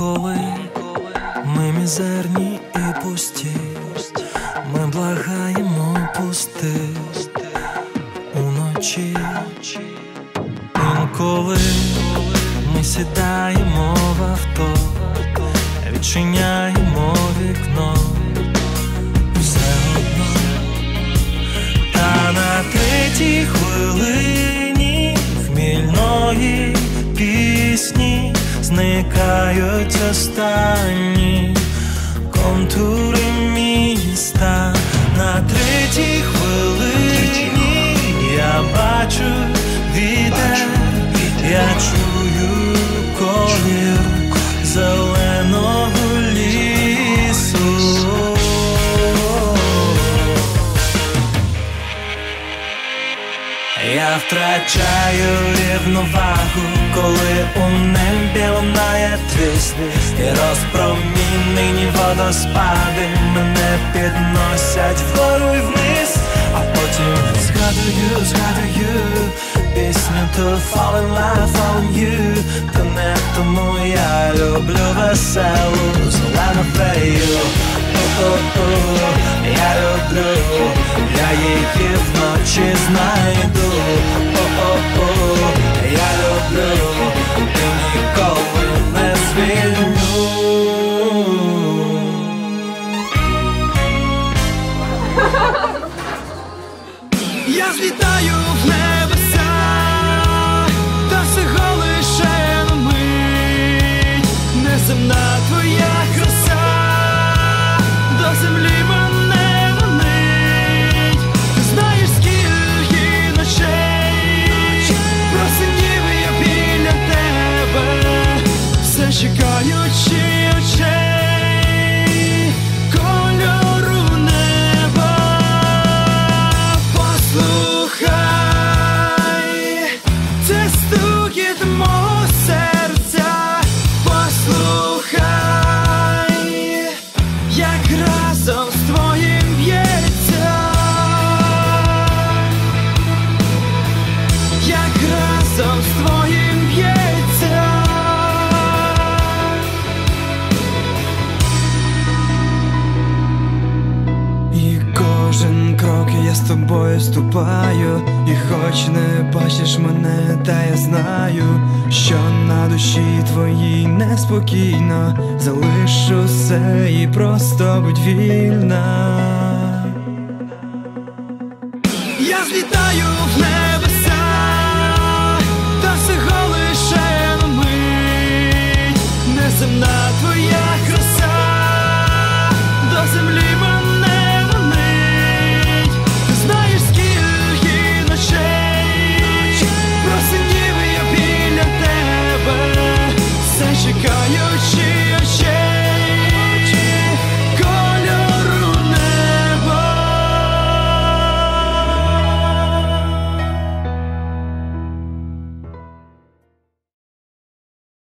Інколи ми мізерні і пусті, ми благаємо пусти уночі. Інколи ми сідаємо в авто, відчиняємо вікно. Зникають останні контури міста Втрачаю рівновагу, коли у небі лунає твіст І розпромінені водоспади мене підносять вгору і вниз, а потім згадую, згадую пісню to fall in love, in you Та не тому я люблю веселу зелену фею. Я люблю, я її вночі знайду. О-о-о, я люблю, ти ніколи не звільню. Я злітаю в небеса, та всього з тобою ступаю, і хоч не бачиш мене, та я знаю, що на душі твоїй неспокійно залишу все і просто будь вільна. Я злітаю в небо